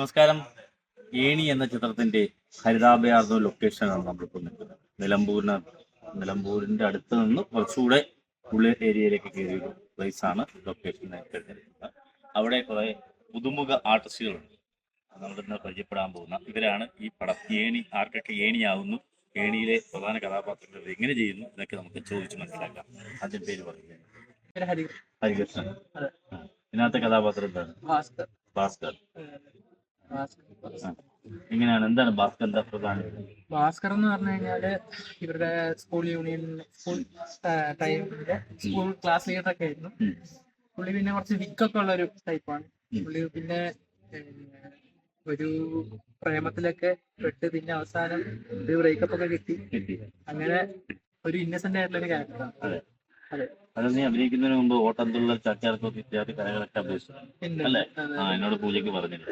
നമസ്കാരം. ഏണി എന്ന ചിത്രത്തിന്റെ ഹരിതാഭയാർന്ന ലൊക്കേഷനാണ് നമ്മളിപ്പോൾ നിൽക്കുന്നത്. നിലമ്പൂരിന് നിലമ്പൂരിന്റെ അടുത്ത് നിന്ന് കുറച്ചുകൂടെ ഉള്ളിൽ ഏരിയയിലേക്ക് കയറിയ ഒരു പ്ലേസ് ആണ് ലൊക്കേഷൻ തിരഞ്ഞെടുക്കുന്നത് അവിടെ കുറെ പുതുമുഖ ആർട്ടിസ്റ്റുകളുണ്ട് നമ്മൾ ഇന്ന് പരിചയപ്പെടാൻ പോകുന്ന ഇവരാണ് ഈ പടം. ഏണി ആർക്കൊക്കെ ഏണിയാവുന്നു ഏണിയിലെ പ്രധാന കഥാപാത്രങ്ങൾ എങ്ങനെ ചെയ്യുന്നു എന്നൊക്കെ നമുക്ക് ചോദിച്ച് മനസ്സിലാക്കാം. അതിന്റെ പേര് പറയുന്നത് ഹരികൃഷ്ണൻ. ഇതിനകത്തെ കഥാപാത്രം എന്താണ്? ഭാസ്കർ. ഭാസ്കർ. എങ്ങനെയാണ്? എന്താണ് ഭാസ്കർ എന്താ പ്രധാനം? ഭാസ്കർ എന്ന് പറഞ്ഞു കഴിഞ്ഞാൽ ഇവരുടെ സ്കൂൾ യൂണിയൻ സ്കൂൾ ടൈമിന്റെ സ്കൂൾ ക്ലാസ് ലീഡർ ഒക്കെ ആയിരുന്നു. പുള്ളി പിന്നെ കുറച്ച് വിക്കൊക്കെ ഉള്ള ഒരു ടൈപ്പാണ്. പുള്ളി പിന്നെ ഒരു പ്രേമത്തിലൊക്കെ പെട്ട് പിന്നെ അവസാനം ഒരു ബ്രേക്കപ്പ് ഒക്കെ കിട്ടി. കിട്ടി. അങ്ങനെ ഒരു ഇന്നസെന്റ് ആയിട്ടുള്ള ഒരു ക്യാരക്ടറാണ് അതെ. അതെ നീ അഭിനയിക്കുന്നതിന് മുമ്പ് ഓട്ടംതുള്ളൽ ചാക്യാർക്കൊക്കെ ഇത്യാദി കലകളൊക്കെ അഭ്യസിച്ചു. അല്ലേ? ആ എന്നോട് പൂജയ്ക്ക് പറഞ്ഞില്ല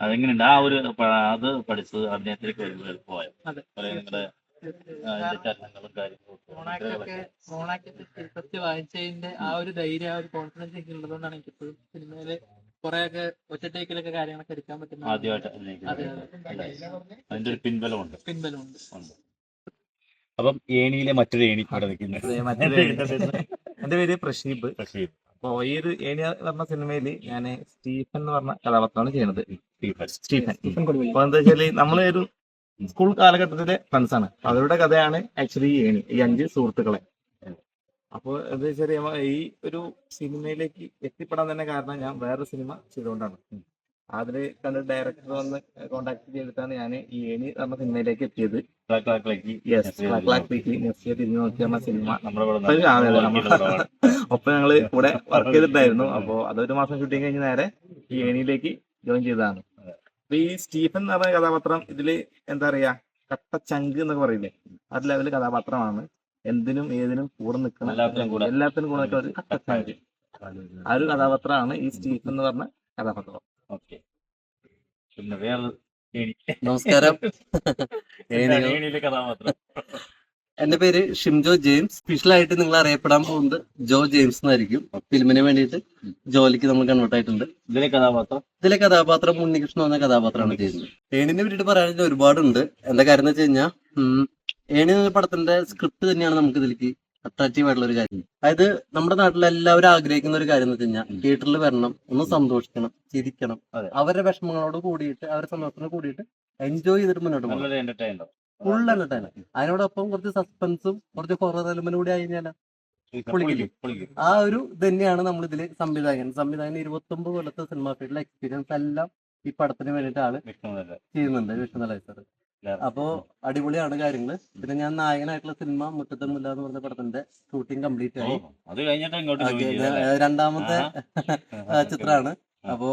അതെങ്ങനെയുണ്ട്? ആ ഒരു അത് പഠിച്ചത് അഭിനയത്തിലേക്ക് വരുമ്പോൾ എളുപ്പമായോ? നിങ്ങളുടെ ശില്പത്തിൽ വായിച്ചതിന്റെ ആ ഒരു ധൈര്യം ആ ഒരു കോൺഫിഡൻസ് ഒക്കെ ഉള്ളതുകൊണ്ടാണ് എനിക്ക് ഇപ്പോഴും സിനിമയിൽ കുറെയൊക്കെ ഒറ്റത്തേക്കിലൊക്കെ കാര്യങ്ങളൊക്കെ എടുക്കാൻ പറ്റുന്ന ആദ്യമായിട്ട് അതിന്റെ ഒരു പിൻബലമുണ്ട്. പിൻബലമുണ്ട്. ഉണ്ട്. അപ്പം ഏണിയിലെ മറ്റൊരു ഏണി അവിടെ നിൽക്കുന്നത്. എന്റെ പേര് പ്രഷീബ് അപ്പോ അപ്പൊ ഈ ഒരു ഏലിയ പറഞ്ഞ സിനിമയിൽ ഞാൻ സ്റ്റീഫൻ എന്ന് പറഞ്ഞ കഥാപാത്രമാണ് ചെയ്യുന്നത്. സ്റ്റീഫൻ. അപ്പൊ എന്താ വെച്ചാൽ നമ്മളെ ഒരു സ്കൂൾ കാലഘട്ടത്തിലെ ഫ്രണ്ട്സ് ആണ്. അവരുടെ കഥയാണ് ആക്ച്വലി ഈ ഏണി ഈ അഞ്ച് സുഹൃത്തുക്കളെ. അപ്പൊ എന്താ വെച്ചാൽ ഈ ഒരു സിനിമയിലേക്ക് എത്തിപ്പെടാൻ തന്നെ കാരണം ഞാൻ വേറൊരു സിനിമ ചെയ്തുകൊണ്ടാണ്. അതിൽ കണ്ട് ഡയറക്ടർ വന്ന് കോണ്ടാക്ട് ചെയ്തിട്ടാണ് ഞാൻ ഈ ഏണി പറഞ്ഞ സിനിമയിലേക്ക് എത്തിയത്. തിരിഞ്ഞു നോക്കി പറഞ്ഞ സിനിമ അതെ, അതെ. ഒപ്പം ഞങ്ങൾ കൂടെ വർക്ക് ചെയ്തിട്ടായിരുന്നു. അപ്പോ അതൊരു മാസം ഷൂട്ടിങ് കഴിഞ്ഞ് നേരെ ഈ ഏണിയിലേക്ക് ജോയിൻ ചെയ്തതാണ്. അപ്പൊ ഈ സ്റ്റീഫൻ എന്ന് പറഞ്ഞ കഥാപാത്രം ഇതിൽ എന്താ പറയാ കട്ട ചങ്ക് എന്നൊക്കെ പറയില്ലേ? ആ ഒരു ലെവൽ കഥാപാത്രമാണ്. എന്തിനും ഏതിനും കൂടെ നിൽക്കണം. എല്ലാത്തിനും കൂടെ നിൽക്കുന്ന ഒരു കട്ട ചങ്ക്. ആ ഒരു കഥാപാത്രമാണ് ഈ സ്റ്റീഫൻ എന്ന് പറഞ്ഞ കഥാപാത്രം. ഓക്കെ. പിന്നെ വേറെ നമസ്കാരം. കഥാപാത്രം? എന്റെ പേര് ഷിംജോ ജെയിംസ്. സ്പെഷ്യൽ ആയിട്ട് നിങ്ങൾ അറിയപ്പെടാൻ പോകുന്നത് ജോ ജെയിംസ് എന്നായിരിക്കും. ഫിലിമിന് വേണ്ടിയിട്ട് ജോലിക്ക് നമ്മൾ കൺവേർട്ട് ആയിട്ടുണ്ട്. ഇതിലെ കഥാപാത്രം? ഇതിലെ കഥാപാത്രം ഉണ്ണികൃഷ്ണൻ എന്ന കഥാപാത്രമാണ് ചെയ്യുന്നത്. ഏണിനെ പറ്റിയിട്ട് പറയാനായിട്ട് ഒരുപാടുണ്ട്. എന്താ കാര്യം എന്ന് വെച്ച് കഴിഞ്ഞാൽ ഏണി എന്ന പടത്തിന്റെ സ്ക്രിപ്റ്റ് തന്നെയാണ് നമുക്ക് ഇതിലേക്ക് അട്രാക്റ്റീവ് ആയിട്ടുള്ള ഒരു കാര്യം. അതായത് നമ്മുടെ നാട്ടിൽ എല്ലാവരും ആഗ്രഹിക്കുന്ന ഒരു കാര്യം എന്ന് വെച്ച് കഴിഞ്ഞാൽ തിയേറ്ററിൽ വരണം ഒന്ന് സന്തോഷിക്കണം ചിരിക്കണം. അവരുടെ വിഷമങ്ങളോട് കൂടിയിട്ട് അവരുടെ സന്തോഷത്തോട് കൂടിയിട്ട് എൻജോയ് ചെയ്തിട്ട് മുന്നോട്ട് പോകണം ഫുൾ എന്റർടൈൻമെന്റ് അതിനോടൊപ്പം കുറച്ച് സസ്പെൻസും കുറച്ച് ഹൊറർ എലമെന്റും കൂടി ആയി കഴിഞ്ഞാൽ ആ ഒരു തന്നെയാണ് നമ്മൾ ഇതിൽ സംവിധായകൻ. സംവിധായകൻ ഇരുപത്തൊമ്പത് കൊല്ലത്തെ സിനിമ ഫീൽഡിലെ എക്സ്പീരിയൻസ് എല്ലാം ഈ പടത്തിന് വേണ്ടിയിട്ടാണ് ചെയ്യുന്നുണ്ട്. വിഷ്ണു സാർ അപ്പോ അടിപൊളിയാണ് കാര്യങ്ങൾ. പിന്നെ ഞാൻ നായകനായിട്ടുള്ള സിനിമ മുറ്റത്തെ മുല്ല എന്ന് പറഞ്ഞ പടത്തിന്റെ ഷൂട്ടിംഗ് കംപ്ലീറ്റ് ആയി. അത് കഴിഞ്ഞിട്ട് രണ്ടാമത്തെ ചിത്രമാണ്. അപ്പോ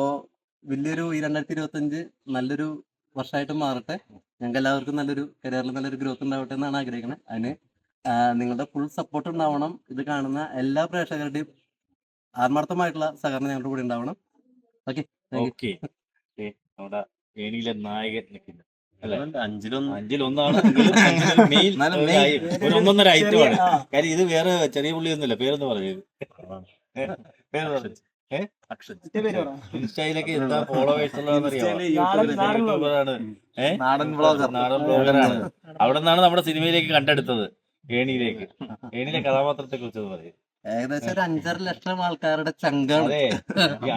വലിയൊരു ഈ രണ്ടായിരത്തി ഇരുപത്തി അഞ്ച് നല്ലൊരു വർഷമായിട്ട് മാറട്ടെ. ഞങ്ങൾക്ക് എല്ലാവർക്കും നല്ലൊരു കരിയറിൽ നല്ലൊരു ഗ്രോത്ത് ഉണ്ടാവട്ടെ എന്നാണ് ആഗ്രഹിക്കുന്നത് അതിന് നിങ്ങളുടെ ഫുൾ സപ്പോർട്ട് ഉണ്ടാവണം. ഇത് കാണുന്ന എല്ലാ പ്രേക്ഷകരുടെയും ആത്മാർത്ഥമായിട്ടുള്ള സഹകരണം ഞങ്ങളുടെ കൂടെ ഉണ്ടാവണം. ഓക്കെ നമ്മുടെ ഏണിയിലെ നായകൻ നിൽക്കുന്നു. അഞ്ചിലൊന്നാണ്. മെയിൻ ഒന്നൊന്നര ഐറ്റമാണ് കാര്യം ഇത് വേറെ ചെറിയ പുള്ളി ഒന്നുമില്ല. പേരൊന്നും പറഞ്ഞത് പേര് പറഞ്ഞു ഇൻസ്റ്റയിലൊക്കെ എന്താ ഫോളോവേഴ്സ് നാടൻ ബ്ലോഗർ നാടൻ ബ്ലോഗറാണ് അവിടെ നിന്നാണ് നമ്മുടെ സിനിമയിലേക്ക് കണ്ടെടുത്തത്. ഏണിയിലേക്ക്. ഏണിയിലെ കഥാപാത്രത്തെ കുറിച്ച് പറയും. ഏകദേശം ഒരു അഞ്ചര ലക്ഷം ആൾക്കാരുടെ ചങ്കാണ്. അതെ. ഈ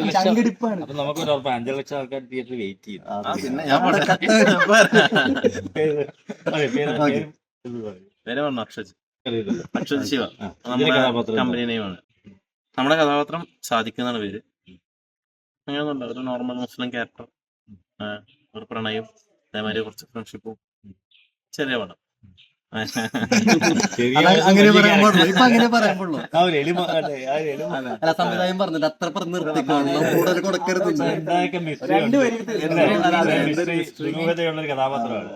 നമുക്ക് അഞ്ചര ലക്ഷം ഉറപ്പ് അഞ്ചര ലക്ഷം ആൾക്കാർ തിയേറ്ററിൽ വെയിറ്റ് ചെയ്യും. ആ, പിന്നെ ഞാൻ നമ്മുടെ പറയാം. കത്ത് പേര് പറഞ്ഞു അക്ഷജ്? അക്ഷജ് ശിവ. നമ്മുടെ കഥാപാത്രം കമ്പനി നെയ്മാണ് നമ്മുടെ കഥാപാത്രം സാധിക്കുന്നതാണ് പേര്. അങ്ങനെയൊന്നുണ്ട് ഒരു നോർമൽ മുസ്ലിം ക്യാരക്ടർ ഒരു പ്രണയം അതേമാതിരി കുറച്ച് ഫ്രണ്ട്ഷിപ്പും ചെറിയ പടം. അങ്ങനെ പറയാൻ character. പാടുള്ളൂ. ഇപ്പൊ അങ്ങനെ പറയാൻ പാടുള്ളൂ. അല്ലേ, സംവിധായം പറഞ്ഞില്ല? അത്ര പറഞ്ഞ് നിർത്തിക്കാണല്ലോ കൂടുതൽ കൊടുക്കരുത് കഥാപാത്രമാണ്.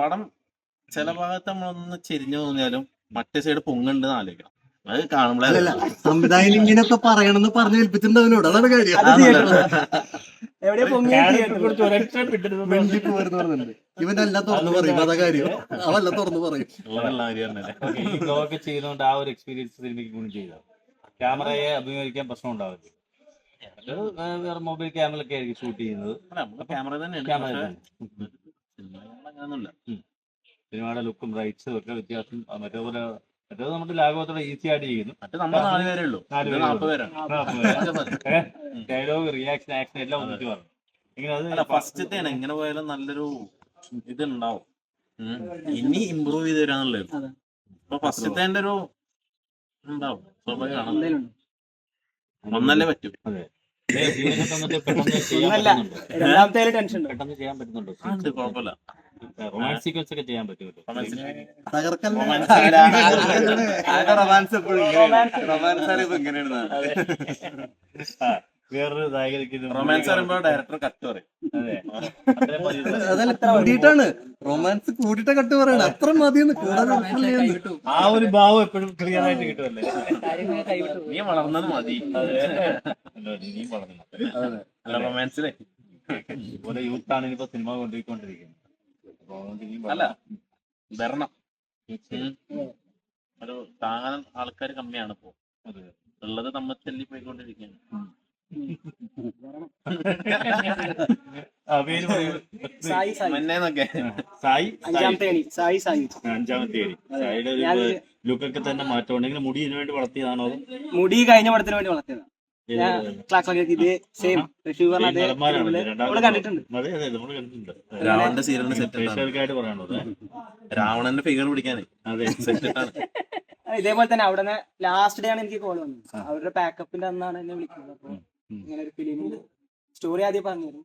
പടം ചില ഭാഗത്ത് നമ്മളൊന്ന് ചെരിഞ്ഞു തോന്നിയാലും മറ്റേ സൈഡ് പൊങ്ങുണ്ടെന്ന് ആലോചിക്കണം. അത് സംവിധായകൻ ഇങ്ങനെയൊക്കെ പറയണമെന്ന് പറഞ്ഞു ഏൽപ്പിച്ചിട്ടുണ്ടവനോട് അതാണ് കാര്യം. എവിടെ എല്ലാം തുറന്നു പറയും. അതാ കാര്യം. അവല്ല തുറന്നു പറയും. ആ ഒരു എക്സ്പീരിയൻസ് സിനിമയ്ക്ക് ഗുണം ചെയ്തോ. ക്യാമറയെ അഭിമുഖിക്കാൻ പ്രശ്നം ഉണ്ടാവില്ല വേറെ മൊബൈൽ ക്യാമറയൊക്കെ ആയിരിക്കും ഷൂട്ട് ചെയ്യുന്നത്. ക്യാമറ തന്നെയാണ്. സിനിമയുടെ ലുക്കും റൈറ്റ്സും ഒക്കെ വ്യത്യാസം മറ്റേപോലെ മറ്റേത് നമ്മുടെ ലാഘവത്തോടെ ഈസി ആയിട്ട് ചെയ്യുന്നു. മറ്റേ നമ്മൾ നാല് പേരേ ഉള്ളൂ. നാല്. പേരാണ്. ഡയലോഗ് റിയാക്ഷൻ ആക്ഷൻ എല്ലാം ഒന്നിച്ച് പറഞ്ഞു. ഇങ്ങനെ അത് എങ്ങനെ പോയാലും നല്ലൊരു ഇതുണ്ടാവും. ഇനി ഇമ്പ്രൂവ് ചെയ്ത് വരാന്നുള്ളത് അതെ. അപ്പൊ ഫസ്റ്റത്തെ ഒരു ഉണ്ടാവും സ്വാഭാവികമാണ് ഒന്നല്ലേ പറ്റൂ. രണ്ടാമത്തെ ടെൻഷൻ ഉണ്ട്. പെട്ടെന്ന് ചെയ്യാൻ പറ്റുന്നുണ്ടോ? കുഴപ്പമില്ല. റൊമാൻസ് സീക്വൻസ് ഒക്കെ ചെയ്യാൻ പറ്റുമല്ലോ. റൊമാൻസ് റൊമാൻസ് ഇപ്പൊ ഇങ്ങനെയാണ്. ആ, വേറൊരു നായകനിക്ക് റൊമാൻസ് പറയുമ്പോ ഡയറക്ടർ കട്ട് പറയും. അതല്ല കൂടിയിട്ടാണ്. റൊമാൻസ് കൂടിയിട്ട കട്ട് പറയണ. അത്ര മതിയെന്ന് കൂടാതെ ആ ഒരു ഭാവം എപ്പോഴും ക്ലിയർ ആയിട്ട് കിട്ടുമല്ലേ നീ വളർന്നത് മതി. വളർന്നു റൊമാൻസിലെ യൂത്ത് ആണ് ഇനിയിപ്പോ സിനിമ കൊണ്ടുപോയിക്കൊണ്ടിരിക്കുന്നത്. അല്ല. വരണം. ഒരു താങ്ങാൻ ആൾക്കാർ കമ്മിയാണ് ഇപ്പോ. അതെ. ഉള്ളത് നമ്മൾ ചെല്ലി പോയിക്കൊണ്ടിരിക്കുകയാണ്. സായി സായി. സായി സായി. അഞ്ചാമത്തെ സായിയുടെ ഒരു ലുക്കൊക്കെ തന്നെ മാറ്റം. ഉണ്ടെങ്കിൽ മുടി ഇതിനു വേണ്ടി വളർത്തിയതാണോ മുടി കഴിഞ്ഞ പടത്തിന് വേണ്ടി വളർത്തിയതാണ് രാവണന്റെ സീരിയലിന് സെറ്റ് രാവണന്റെ ഫിഗർ പിടിക്കാനേ. അതെ. സെറ്റ് ഇതേപോലെ തന്നെ അവിടെ ലാസ്റ്റ് ഡേ ആണ് എനിക്ക് കോൾ വന്നത്. അവരുടെ പാക്കപ്പിന്റെ അന്നാണ് എന്നെ വിളിക്കുന്നത്. അപ്പൊ. ഇങ്ങനെ ഒരു ഫിലിമിന്റെ സ്റ്റോറി ആദ്യം പറഞ്ഞു തരും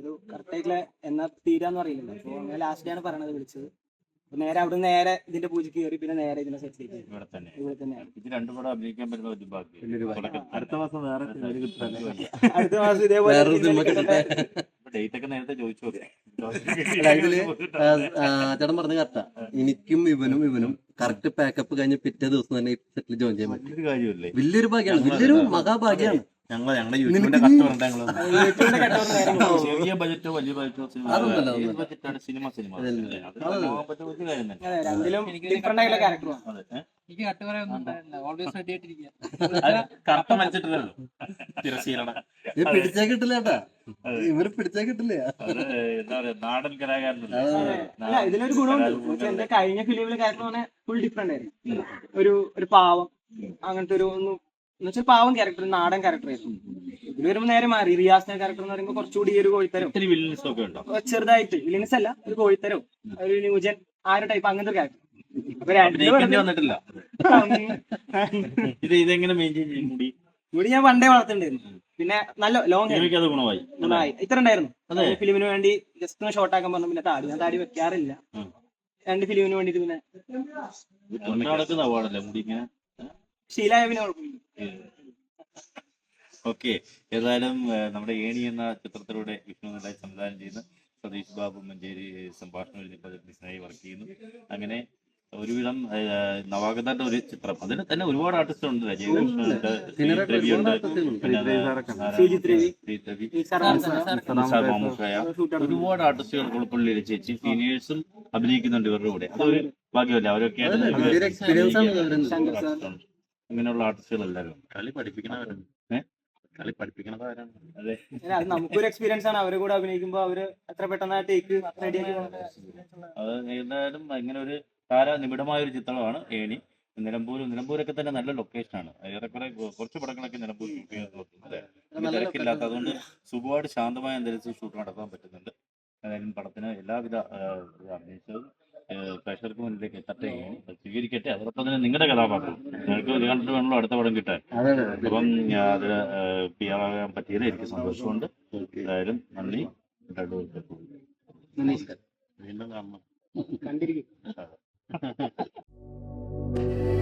ഒരു കറക്റ്റ് ആയിട്ടുള്ള എന്നാ തീരാന്ന് അറിയില്ലല്ലോ അപ്പൊ അങ്ങനെ ലാസ്റ്റ് ആണ് പറഞ്ഞത് വിളിച്ചത്. നേരെ അവിടെ നേരെ ഇതിന്റെ പൂജക്ക് കയറി പിന്നെ നേരെ ഇതിന്റെ സെറ്റിലേക്ക് ഇവിടെ തന്നെ. ഇവിടെ തന്നെയാണ് ഇത് രണ്ടും കൂടെ അഭിനയിക്കാൻ പറ്റുന്ന ഒരു ഭാഗ്യം. അടുത്ത മാസം വേറെ അടുത്ത മാസം ഇതേപോലെ ഡേറ്റ് ഒക്കെ നേരത്തെ ചോദിച്ചു ചേട്ടൻ പറഞ്ഞ കറക്റ്റാ. എനിക്കും ഇവനും ഇവനും കറക്റ്റ് പാക്കപ്പ് കഴിഞ്ഞ് പിറ്റേ ദിവസം തന്നെ സെറ്റിൽ ജോയിൻ ചെയ്യാൻ പറ്റും. വലിയൊരു കാര്യമല്ലേ വലിയൊരു ഭാഗ്യമാണ്. വലിയൊരു മഹാഭാഗ്യമാണ്. ഞങ്ങൾ ഞങ്ങളുടെ യൂട്യൂബിന്റെ ഞങ്ങൾ ചെറിയ ബജറ്റോ വലിയ ബജറ്റോ സിനിമ. ബജറ്റാണ് സിനിമ സിനിമ. രണ്ടിലും ഡിഫറെന്റ് ആയിട്ടുള്ള ക്യാരക്ടറാണ് അതെ ഏ? എനിക്ക് ഓൾവേസ് റെഡി ആയിട്ടിരിക്കുക കറക്റ്റ് വലിച്ചിട്ടില്ലല്ലോ തിരശീലട ഇത് പിടിച്ചാ കിട്ടില്ല ചേട്ടാ ഇവർ പിടിച്ചേ കിട്ടില്ല. അത് എന്താ പറയാ നാടൻ കലാകാരനല്ലേ? ഇതിലൊരു ഗുണമുണ്ട്. പക്ഷെ എന്റെ കഴിഞ്ഞ ഫിലിമിലെ ക്യാരക്ടർ പറഞ്ഞാൽ ഫുൾ ഡിഫറെന്റ് ആയിരുന്നു ഒരു ഒരു പാവം അങ്ങനത്തെ ഒരു ഒന്ന് വെച്ചാൽ പാവം ക്യാരക്ടർ നാടൻ ക്യാരക്ടർ ആയിരുന്നു. ഇതിൽ വരുമ്പോൾ നേരെ മാറി. റിയാസിന്റെ ക്യാരക്ടർ എന്ന് പറയുമ്പോൾ കുറച്ചുകൂടി ഈ ഒരു കോഴിത്തരം. ചെറുതായിട്ട് വില്ലിനസ് അല്ല ഒരു കോഴിത്തരം. ഒരു ന്യൂജൻ ആ ഒരു ടൈപ്പ് അങ്ങനത്തെ ഒരു ക്യാരക്ടർ വന്നിട്ടില്ല. ഇത് ഇതെങ്ങനെ മെയിന്റെയിൻ ചെയ്യും മുടി? ഞാൻ പണ്ടേ വളർത്തിണ്ടായിരുന്നു പിന്നെ നല്ല ലോങ് അത് ഗുണമായി. ഗുണമായി. ഇത്ര ഉണ്ടായിരുന്നു. ഫിലിമിന് വേണ്ടി ജസ്റ്റ് ഒന്ന് ഷോർട്ട് ആക്കാൻ പറഞ്ഞു. പിന്നെ താടി. ഞാൻ താടി വെക്കാറില്ല. രണ്ട് ഫിലിമിന് വേണ്ടിട്ട് പിന്നെ ശീലായ പിന്നെ കുഴപ്പമില്ല. ഓക്കെ. ഏതായാലും നമ്മുടെ ഏണി എന്ന ചിത്രത്തിലൂടെ വിഷ്ണു നന്നായി സംവിധാനം ചെയ്യുന്ന സതീഷ് ബാബു മഞ്ചേരി സംഭാഷണം പ്രൊജക്ടിനായി വർക്ക് ചെയ്യുന്നു. അങ്ങനെ ഒരുവിധം നവാഗതന്റെ ഒരു ചിത്രം. അതിന് തന്നെ ഒരുപാട് ആർട്ടിസ്റ്റ് ഉണ്ട്. നിസാർ മാമുക്കയ ഒരുപാട് ആർട്ടിസ്റ്റുകൾ ഉൾപ്പള്ളിയിൽ ചേച്ചി സീനിയേഴ്സും അഭിനയിക്കുന്നുണ്ട് ഇവരുടെ കൂടെ. അതൊരു ഭാഗ്യമല്ല? അവരൊക്കെ. അങ്ങനെയുള്ള ആർട്ടിസ്റ്റുകൾ എല്ലാവരും കളി പഠിപ്പിക്കണവരാണ് ഏ? കളി പഠിപ്പിക്കണതാരാണ് അതെ. നമുക്കൊരു എക്സ്പീരിയൻസ് ആണ്. അവരെ കൂടെ അഭിനയിക്കുമ്പോ അവർ എത്ര പെട്ടെന്ന് ടേക്ക് അത് എന്തായാലും ഇങ്ങനെ ഒരു താര നിബിഡമായ ഒരു ചിത്രമാണ് ഏണി. നിലമ്പൂർ നിലമ്പൂരൊക്കെ തന്നെ നല്ല ലൊക്കേഷൻ ആണ്. ഏറെക്കുറെ കുറച്ച് പടങ്ങളൊക്കെ നിലമ്പൂർ ഷൂട്ട് ചെയ്യാൻ തിരക്കില്ലാത്ത അതുകൊണ്ട് സുഖമായിട്ട് ശാന്തമായ അന്തരീക്ഷം ഷൂട്ട് നടത്താൻ പറ്റുന്നുണ്ട്. ഏതായാലും പടത്തിന് എല്ലാവിധ അഭിനയിച്ചതും പ്രേക്ഷകർക്ക് മുന്നിലേക്ക് എത്തട്ടെ സ്വീകരിക്കട്ടെ. അതോടൊപ്പം തന്നെ നിങ്ങളുടെ കഥാപാത്രം. നിങ്ങൾക്ക് ഒരു കണ്ടിട്ട് വേണമല്ലോ അടുത്ത പടം കിട്ടാൻ. അപ്പം അത് പി ആർ ആകാൻ പറ്റിയത് എനിക്ക് സന്തോഷമുണ്ട്. ഏതായാലും നന്ദി. രണ്ടു വീണ്ടും കാണണം. കണ്ടിരിക്കും. Thank you.